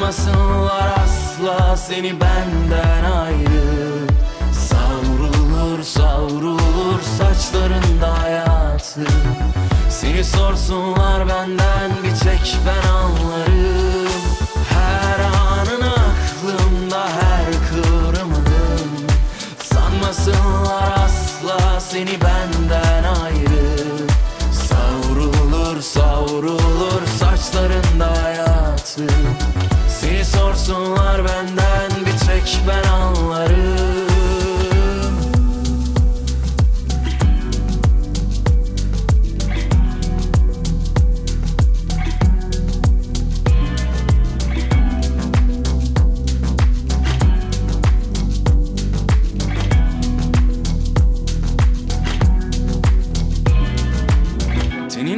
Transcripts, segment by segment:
Sanmasınlar asla seni benden ayrı. Savrulur savrulur saçlarında hayatı. Seni sorsunlar benden bir tek ben anlarım. Her anın aklımda her kıvrımın Sanmasınlar asla seni benden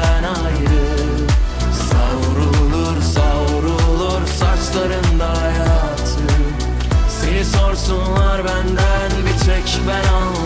senden ayrı. Savrulur savrulur saçlarında hayatı. Seni sorsunlar benden bir tek ben anlarım